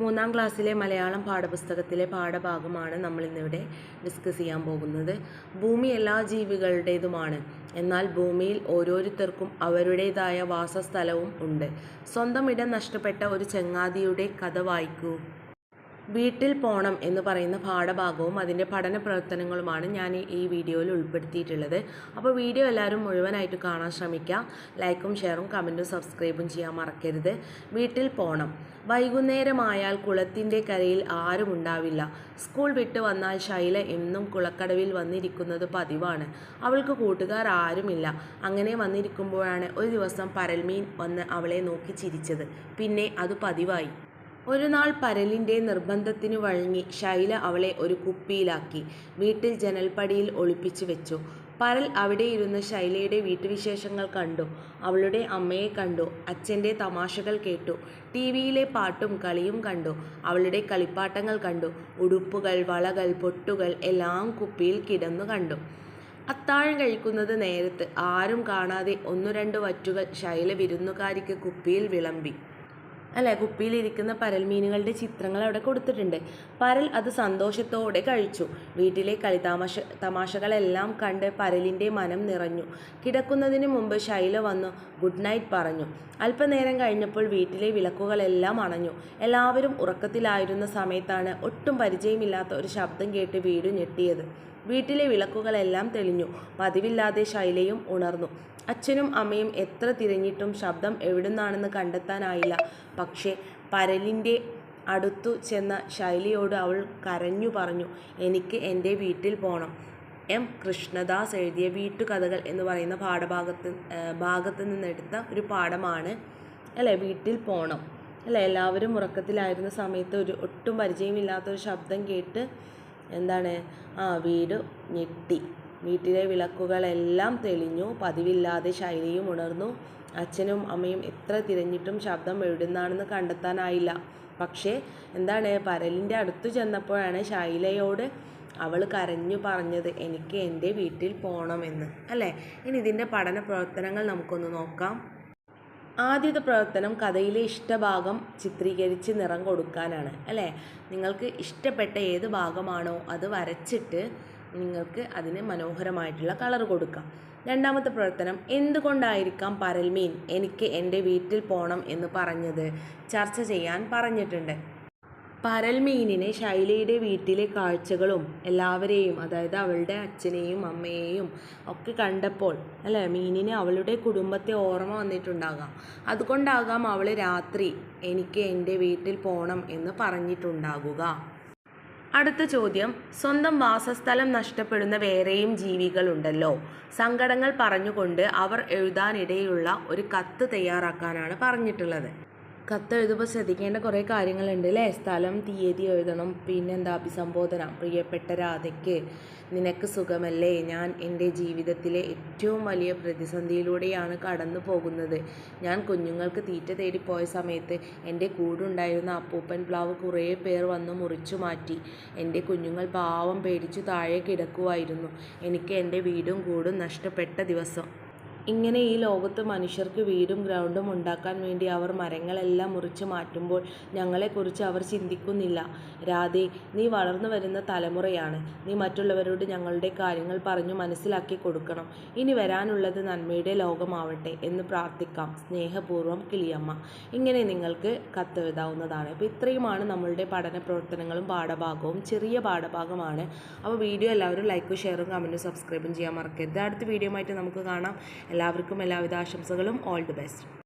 മൂന്നാം ക്ലാസ്സിലെ മലയാളം പാഠപുസ്തകത്തിലെ പാഠഭാഗമാണ് നമ്മൾ ഇന്നിവിടെ ഡിസ്കസ് ചെയ്യാൻ പോകുന്നത്. ഭൂമി എല്ലാ ജീവികളുടേതുമാണ്. എന്നാൽ ഭൂമിയിൽ ഓരോരുത്തർക്കും അവരുടേതായ വാസസ്ഥലവും ഉണ്ട്. സ്വന്തം ഇടം നഷ്ടപ്പെട്ട ഒരു ചങ്ങാതിയുടെ കഥ വായിക്കൂ. വീട്ടിൽ പോണം എന്ന് പറയുന്ന പാഠഭാഗവും അതിന്റെ പഠന പ്രവർത്തനങ്ങളുമാണ് ഞാൻ ഈ വീഡിയോയിൽ ഉൾപ്പെടുത്തിയിട്ടുള്ളത്. അപ്പോൾ വീഡിയോ എല്ലാവരും മുഴുവനായിട്ട് കാണാൻ ശ്രമിക്കുക. ലൈക്കും ഷെയറും കമന്റും സബ്സ്ക്രൈബും ചെയ്യാൻ മറക്കരുത്. വീട്ടിൽ പോണം. വൈകുന്നേരമായാൽ കുളത്തിന്റെ കരയിൽ ആരുമുണ്ടാവില്ല സ്കൂൾ വിട്ട് വന്നാൽ ശൈല എന്നും കുളക്കടവിൽ വന്നിരിക്കുന്നത് പതിവാണ്. അവൾക്ക് കൂട്ടുകാർ ആരുമില്ല. അങ്ങനെ വന്നിരിക്കുമ്പോഴാണ് ഒരു ദിവസം പരൽമീൻ വന്ന് അവളെ നോക്കി ചിരിച്ചത്. പിന്നെ അത് പതിവായി. ഒരു നാൾ പരലിന്റെ നിർബന്ധത്തിനു വഴങ്ങി ശൈല അവളെ ഒരു കുപ്പിയിലാക്കി വീട്ടിൽ ജനൽപ്പടിയിൽ ഒളിപ്പിച്ചു വെച്ചു. പരൽ അവിടെ ഇരുന്ന് ശൈലയുടെ വീട്ടുവിശേഷങ്ങൾ കണ്ടു. അവളുടെ അമ്മയെ കണ്ടു. അച്ഛന്റെ തമാശകൾ കേട്ടു. ടി വിയിലെ പാട്ടും കളിയും കണ്ടു. അവളുടെ കളിപ്പാട്ടങ്ങൾ കണ്ടു. ഉടുപ്പുകൾ വളകൾ പൊട്ടുകൾ എല്ലാം കുപ്പിയിൽ കിടന്നു കണ്ടു. അത്താഴം കഴിക്കുന്നത് നേരത്ത് ആരും കാണാതെ ഒന്നു രണ്ട് വറ്റുകൾ ശൈല വിരുന്നുകാരിക്ക് കുപ്പിയിൽ വിളമ്പി. അല്ലേ? കുപ്പിയിലിരിക്കുന്ന പരൽ മീനുകളുടെ ചിത്രങ്ങൾ അവിടെ കൊടുത്തിട്ടുണ്ട്. പരൽ അത് സന്തോഷത്തോടെ കഴിച്ചു. വീട്ടിലെ കളിതാമശ തമാശകളെല്ലാം കണ്ട് പരലിന്റെ മനം നിറഞ്ഞു. കിടക്കുന്നതിന് മുമ്പ് ശൈല വന്നു ഗുഡ് നൈറ്റ് പറഞ്ഞു. അല്പനേരം കഴിഞ്ഞപ്പോൾ വീട്ടിലെ വിളക്കുകളെല്ലാം അണഞ്ഞു. എല്ലാവരും ഉറക്കത്തിലായിരുന്ന സമയത്താണ് ഒട്ടും പരിചയമില്ലാത്ത ഒരു ശബ്ദം കേട്ട് വീട് ഞെട്ടിയത്. വീട്ടിലെ വിളക്കുകളെല്ലാം തെളിഞ്ഞു. പതിവില്ലാതെ ശൈലയും ഉണർന്നു. അച്ഛനും അമ്മയും എത്ര തിരഞ്ഞിട്ടും ശബ്ദം എവിടുന്നാണെന്ന് കണ്ടെത്താനായില്ല. പക്ഷേ പരലിന്റെ അടുത്തു ചെന്ന ശൈലിയോട് അവൾ കരഞ്ഞു പറഞ്ഞു എനിക്ക് എന്റെ വീട്ടിൽ പോകണം എം. കൃഷ്ണദാസ് എഴുതിയ വീട്ടുകഥകൾ എന്ന് പറയുന്ന പാഠഭാഗത്ത് ഭാഗത്ത് നിന്നെടുത്ത ഒരു പാഠമാണ് അല്ലേ? വീട്ടിൽ പോകണം അല്ലേ? എല്ലാവരും ഉറക്കത്തിലായിരുന്ന സമയത്ത് ഒരു ഒട്ടും പരിചയമില്ലാത്തൊരു ശബ്ദം കേട്ട് എന്താണ്? ആ വീട് ഞെട്ടി. വീട്ടിലെ വിളക്കുകളെല്ലാം തെളിഞ്ഞു. പതിവില്ലാതെ ശൈലിയും ഉണർന്നു. അച്ഛനും അമ്മയും എത്ര തിരഞ്ഞിട്ടും ശബ്ദം എവിടുന്നാണെന്ന് കണ്ടെത്താനായില്ല. പക്ഷേ എന്താണ് പരലിന്റെ അടുത്തു ചെന്നപ്പോഴാണ് ശൈലയോട് അവൾ കരഞ്ഞു പറഞ്ഞത് എനിക്ക് എന്റെ വീട്ടിൽ പോകണമെന്ന് അല്ലേ? ഇനി ഇതിന്റെ പഠന പ്രവർത്തനങ്ങൾ നമുക്കൊന്ന് നോക്കാം. ആദ്യത്തെ പ്രവർത്തനം കഥയിലെ ഇഷ്ടഭാഗം ചിത്രീകരിച്ച് നിറം കൊടുക്കാനാണ്. അല്ലേ? നിങ്ങൾക്ക് ഇഷ്ടപ്പെട്ട ഏത് ഭാഗമാണോ അത് വരച്ചിട്ട് നിങ്ങൾക്ക് അതിന് മനോഹരമായിട്ടുള്ള കളർ കൊടുക്കാം. രണ്ടാമത്തെ പ്രവർത്തനം എന്തുകൊണ്ടായിരിക്കാം പരൽമീൻ എനിക്ക് എന്റെ വീട്ടിൽ പോകണം എന്ന് പറഞ്ഞത്? ചർച്ച ചെയ്യാൻ പറഞ്ഞിട്ടുണ്ട്. പരൽമീനിനെ ശൈലയുടെ വീട്ടിലെ കാഴ്ചകളും എല്ലാവരെയും അതായത് അവളുടെ അച്ഛനെയും അമ്മയെയും ഒക്കെ കണ്ടപ്പോൾ അല്ലേ മീനിന് അവളുടെ കുടുംബത്തെ ഓർമ്മ വന്നിട്ടുണ്ടാകാം. അതുകൊണ്ടാകാം അവൾ രാത്രി എനിക്ക് എന്റെ വീട്ടിൽ പോകണം എന്ന് പറഞ്ഞിട്ടുണ്ടാകുക. അടുത്ത ചോദ്യം സ്വന്തം വാസസ്ഥലം നഷ്ടപ്പെടുന്ന വേറെയും ജീവികളുണ്ടല്ലോ. സങ്കടങ്ങൾ പറഞ്ഞുകൊണ്ട് അവർ എഴുതാനിടയുള്ള ഒരു കത്ത് തയ്യാറാക്കാനാണ് പറഞ്ഞിട്ടുള്ളത്. കത്ത് എഴുതുമ്പോൾ ശ്രദ്ധിക്കേണ്ട കുറേ കാര്യങ്ങളുണ്ട് അല്ലേ സ്ഥലം തീയതി എഴുതണം പിന്നെന്താ അഭിസംബോധന. പ്രിയപ്പെട്ട രാധയ്ക്ക് നിനക്ക് സുഖമല്ലേ? ഞാൻ എന്റെ ജീവിതത്തിലെ ഏറ്റവും വലിയ പ്രതിസന്ധിയിലൂടെയാണ് കടന്നു പോകുന്നത്. ഞാൻ കുഞ്ഞുങ്ങൾക്ക് തീറ്റ തേടി പോയ സമയത്ത് എന്റെ കൂടുണ്ടായിരുന്ന അപ്പൂപ്പൻ പ്ലാവ് കുറേ പേർ വന്ന് മുറിച്ചു മാറ്റി. എന്റെ കുഞ്ഞുങ്ങൾ പാവം പേടിച്ചു താഴെ കിടക്കുമായിരുന്നു എനിക്ക് എന്റെ വീടും കൂടും നഷ്ടപ്പെട്ട ദിവസം. ഇങ്ങനെ ഈ ലോകത്ത് മനുഷ്യർക്ക് വീടും ഗ്രൗണ്ടും ഉണ്ടാക്കാൻ വേണ്ടി അവർ മരങ്ങളെല്ലാം മുറിച്ച് മാറ്റുമ്പോൾ ഞങ്ങളെക്കുറിച്ച് അവർ ചിന്തിക്കുന്നില്ല. രാധേ നീ വളർന്നു വരുന്ന തലമുറയാണ്. നീ മറ്റുള്ളവരോട് ഞങ്ങളുടെ കാര്യങ്ങൾ പറഞ്ഞു മനസ്സിലാക്കി കൊടുക്കണം. ഇനി വരാനുള്ളത് നന്മയുടെ ലോകമാവട്ടെ എന്ന് പ്രാർത്ഥിക്കാം. സ്നേഹപൂർവം കിളിയമ്മ. ഇങ്ങനെ നിങ്ങൾക്ക് കത്തെഴുതാവുന്നതാണ് അപ്പോൾ ഇത്രയുമാണ് നമ്മളുടെ പഠന പ്രവർത്തനങ്ങളും പാഠഭാഗവും. ചെറിയ പാഠഭാഗമാണ്. അപ്പോൾ വീഡിയോ എല്ലാവരും ലൈക്കും ഷെയറും കമന്റും സബ്സ്ക്രൈബും ചെയ്യാൻ മറക്കരുത്. അടുത്ത വീഡിയോ ആയിട്ട് നമുക്ക് കാണാം. എല്ലാവർക്കും എല്ലാവിധ ആശംസകളും. All the best